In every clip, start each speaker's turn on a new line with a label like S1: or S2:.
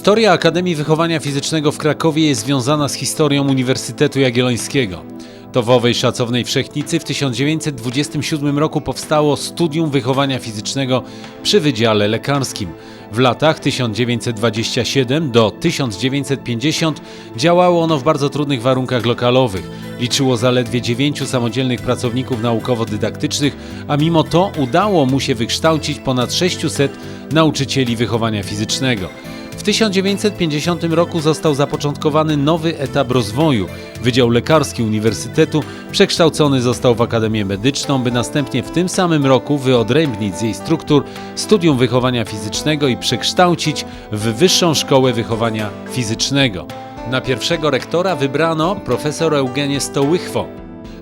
S1: Historia Akademii Wychowania Fizycznego w Krakowie jest związana z historią Uniwersytetu Jagiellońskiego. To w owej szacownej Wszechnicy w 1927 roku powstało Studium Wychowania Fizycznego przy Wydziale Lekarskim. W latach 1927 do 1950 działało ono w bardzo trudnych warunkach lokalowych. Liczyło zaledwie dziewięciu samodzielnych pracowników naukowo-dydaktycznych, a mimo to udało mu się wykształcić ponad 600 nauczycieli wychowania fizycznego. W 1950 roku został zapoczątkowany nowy etap rozwoju. Wydział Lekarski Uniwersytetu przekształcony został w Akademię Medyczną, by następnie w tym samym roku wyodrębnić z jej struktur Studium Wychowania Fizycznego i przekształcić w Wyższą Szkołę Wychowania Fizycznego. Na pierwszego rektora wybrano profesor Eugenię Stołychwo.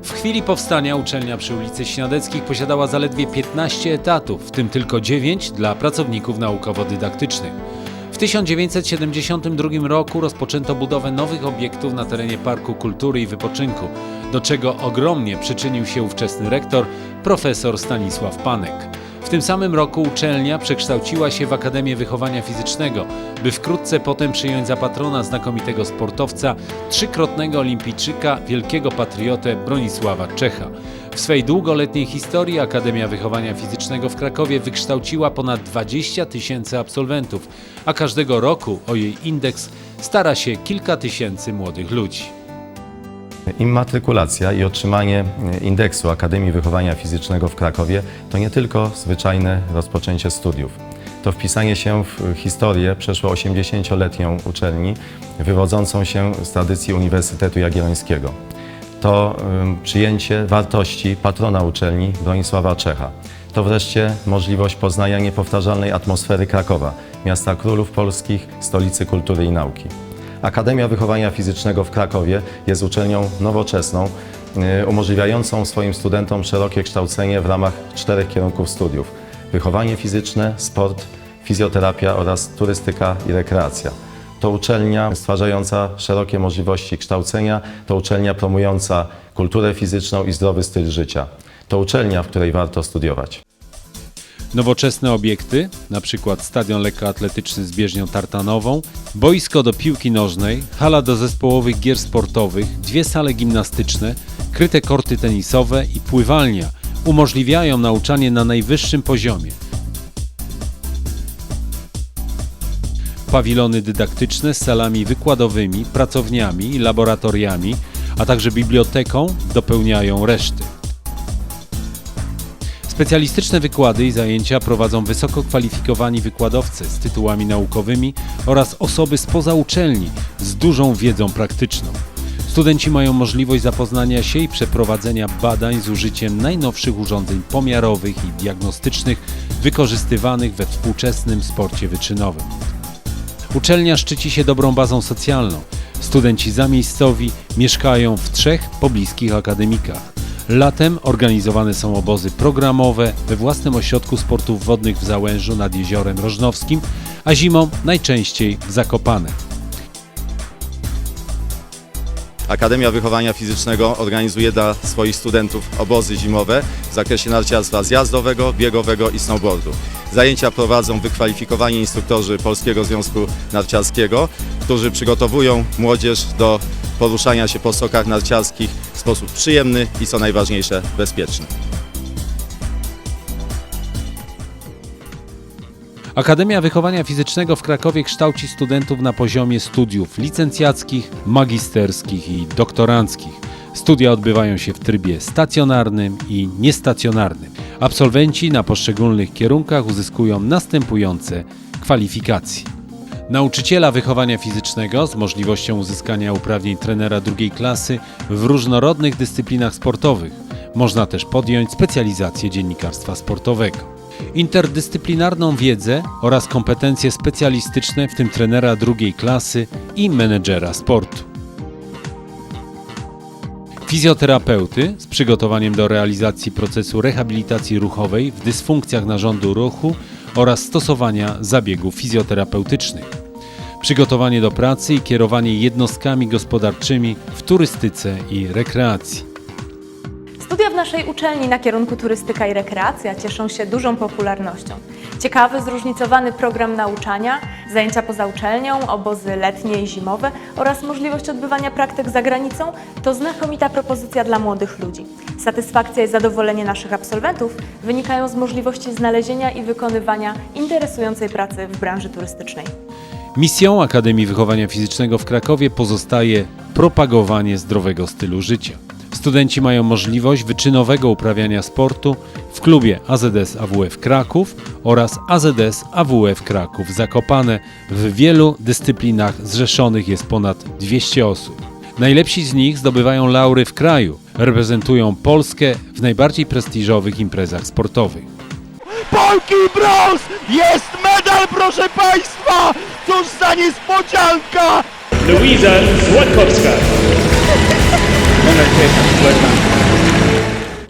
S1: W chwili powstania uczelnia przy ulicy Śniadeckich posiadała zaledwie 15 etatów, w tym tylko 9 dla pracowników naukowo-dydaktycznych. W 1972 roku rozpoczęto budowę nowych obiektów na terenie Parku Kultury i Wypoczynku, do czego ogromnie przyczynił się ówczesny rektor, profesor Stanisław Panek. W tym samym roku uczelnia przekształciła się w Akademię Wychowania Fizycznego, by wkrótce potem przyjąć za patrona znakomitego sportowca, trzykrotnego olimpijczyka, wielkiego patriotę Bronisława Czecha. W swej długoletniej historii Akademia Wychowania Fizycznego w Krakowie wykształciła ponad 20 tysięcy absolwentów, a każdego roku o jej indeks stara się kilka tysięcy młodych ludzi.
S2: Immatrykulacja i otrzymanie e, indeksu Akademii Wychowania Fizycznego w Krakowie to nie tylko zwyczajne rozpoczęcie studiów. To wpisanie się w historię przeszło 80-letnią uczelni, wywodzącą się z tradycji Uniwersytetu Jagiellońskiego. To przyjęcie wartości patrona uczelni Bronisława Czecha. To wreszcie możliwość poznania niepowtarzalnej atmosfery Krakowa, miasta królów polskich, stolicy kultury i nauki. Akademia Wychowania Fizycznego w Krakowie jest uczelnią nowoczesną, y, umożliwiającą swoim studentom szerokie kształcenie w ramach czterech kierunków studiów: wychowanie fizyczne, sport, fizjoterapia oraz turystyka i rekreacja. To uczelnia stwarzająca szerokie możliwości kształcenia, to uczelnia promująca kulturę fizyczną i zdrowy styl życia. To uczelnia, w której warto studiować.
S1: Nowoczesne obiekty, np. stadion lekkoatletyczny z bieżnią tartanową, boisko do piłki nożnej, hala do zespołowych gier sportowych, dwie sale gimnastyczne, kryte korty tenisowe i pływalnia umożliwiają nauczanie na najwyższym poziomie. Pawilony dydaktyczne z salami wykładowymi, pracowniami laboratoriami, a także biblioteką dopełniają reszty. Specjalistyczne wykłady i zajęcia prowadzą wysoko kwalifikowani wykładowcy z tytułami naukowymi oraz osoby spoza uczelni z dużą wiedzą praktyczną. Studenci mają możliwość zapoznania się i przeprowadzenia badań z użyciem najnowszych urządzeń pomiarowych i diagnostycznych wykorzystywanych we współczesnym sporcie wyczynowym. Uczelnia szczyci się dobrą bazą socjalną. Studenci zamiejscowi mieszkają w trzech pobliskich akademikach. Latem organizowane są obozy programowe we własnym ośrodku sportów wodnych w Załężu nad Jeziorem Rożnowskim, a zimą najczęściej w Zakopane.
S3: Akademia Wychowania Fizycznego organizuje dla swoich studentów obozy zimowe w zakresie narciarstwa zjazdowego, biegowego i snowboardu. Zajęcia prowadzą wykwalifikowani instruktorzy Polskiego Związku Narciarskiego, którzy przygotowują młodzież do poruszania się po stokach narciarskich w sposób przyjemny i co najważniejsze bezpieczny.
S1: Akademia Wychowania Fizycznego w Krakowie kształci studentów na poziomie studiów licencjackich, magisterskich i doktoranckich. Studia odbywają się w trybie stacjonarnym i niestacjonarnym. Absolwenci na poszczególnych kierunkach uzyskują następujące kwalifikacje. Nauczyciela wychowania fizycznego z możliwością uzyskania uprawnień trenera drugiej klasy w różnorodnych dyscyplinach sportowych. Można też podjąć specjalizację dziennikarstwa sportowego interdyscyplinarną wiedzę oraz kompetencje specjalistyczne, w tym trenera drugiej klasy i menedżera sportu. Fizjoterapeuty z przygotowaniem do realizacji procesu rehabilitacji ruchowej w dysfunkcjach narządu ruchu oraz stosowania zabiegów fizjoterapeutycznych. Przygotowanie do pracy i kierowanie jednostkami gospodarczymi w turystyce i rekreacji.
S4: Studia w naszej uczelni na kierunku turystyka i rekreacja cieszą się dużą popularnością. Ciekawy, zróżnicowany program nauczania, zajęcia poza uczelnią, obozy letnie i zimowe oraz możliwość odbywania praktyk za granicą to znakomita propozycja dla młodych ludzi. Satysfakcja i zadowolenie naszych absolwentów wynikają z możliwości znalezienia i wykonywania interesującej pracy w branży turystycznej.
S1: Misją Akademii Wychowania Fizycznego w Krakowie pozostaje propagowanie zdrowego stylu życia. Studenci mają możliwość wyczynowego uprawiania sportu w klubie AZS AWF Kraków oraz AZS AWF Kraków Zakopane. W wielu dyscyplinach zrzeszonych jest ponad 200 osób. Najlepsi z nich zdobywają laury w kraju, reprezentują Polskę w najbardziej prestiżowych imprezach sportowych.
S5: Polki brąz! Jest medal, proszę Państwa! Cóż za niespodzianka!
S6: Luiza Złotkowska.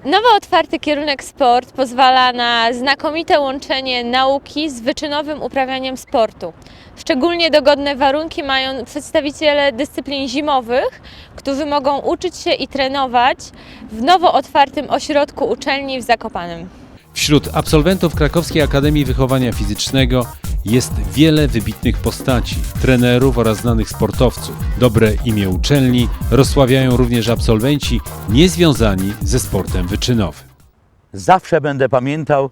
S7: Nowo otwarty kierunek sport pozwala na znakomite łączenie nauki z wyczynowym uprawianiem sportu. Szczególnie dogodne warunki mają przedstawiciele dyscyplin zimowych, którzy mogą uczyć się i trenować w nowo otwartym ośrodku uczelni w Zakopanem.
S1: Wśród absolwentów Krakowskiej Akademii Wychowania Fizycznego jest wiele wybitnych postaci, trenerów oraz znanych sportowców. Dobre imię uczelni rozsławiają również absolwenci niezwiązani ze sportem wyczynowym.
S5: Zawsze będę pamiętał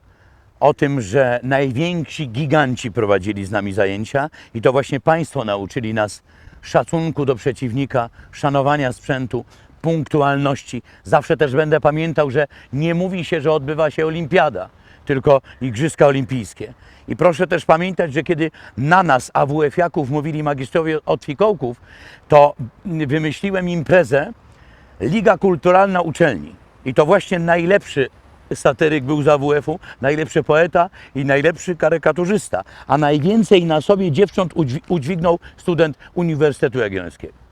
S5: o tym, że najwięksi giganci prowadzili z nami zajęcia i to właśnie Państwo nauczyli nas szacunku do przeciwnika, szanowania sprzętu, punktualności. Zawsze też będę pamiętał, że nie mówi się, że odbywa się olimpiada, tylko Igrzyska Olimpijskie. I proszę też pamiętać, że kiedy na nas, AWF-jaków, mówili magistrowie od fikołków, to wymyśliłem imprezę Liga Kulturalna Uczelni. I to właśnie najlepszy satyryk był z AWF-u, najlepszy poeta i najlepszy karykaturzysta. A najwięcej na sobie dziewcząt udźwi- udźwignął student Uniwersytetu Jagiellońskiego.